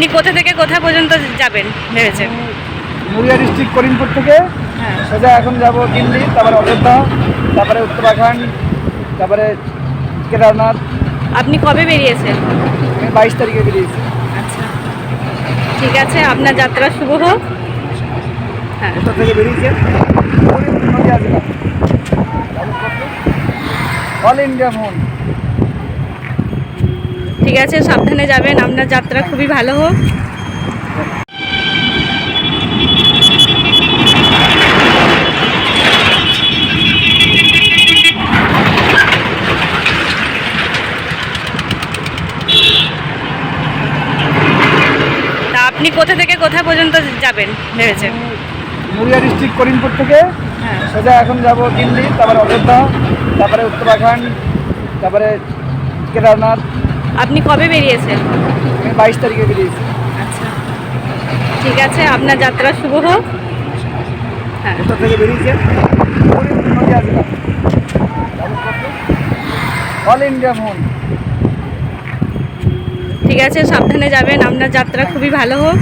আপনি কোথা থেকে কোথা পর্যন্ত যাবেন ভেবেছেন? মুড়িয়া ডিস্ট্রিক্ট করিমপুর থেকে। হ্যাঁ। সোজা এখন যাব দিল্লি তারপরে অযোধ্যা তারপরে উত্তরাখণ্ড তারপরে কেদারনাথ। আপনি কবে বেরিয়েছেন? বাইশ তারিখে বেরিয়েছি। আচ্ছা। ঠিক আছে আপনার যাত্রা শুভ হোক। হ্যাঁ। কোথা থেকে বেরিয়েছে করিমপুর নদিয়া জেলা অল ইন্ডিয়া মোহন। ঠিক আছে সাবধানে যাবেন আপনার যাত্রা খুবই ভালো হোক। তা আপনি কোথা থেকে কোথা পর্যন্ত যাবেন ভেবেছেন? মুড়িয়া ডিস্ট্রিক্ট করিমপুর থেকে। হ্যাঁ। সোজা এখন যাব দিল্লি তারপরে অযোধ্যা তারপরে উত্তরাখণ্ড তারপরে কেদারনাথ। আপনি কবে বেরিয়েছেন? বাইশ তারিখে বেরিয়েছি। আচ্ছা। ঠিক আছে আপনার যাত্রা শুভ হোক। হ্যাঁ। থেকে অল ইন্ডিয়া ঠিক আছে সাবধানে যাবেন আপনার যাত্রা খুবই ভালো হোক।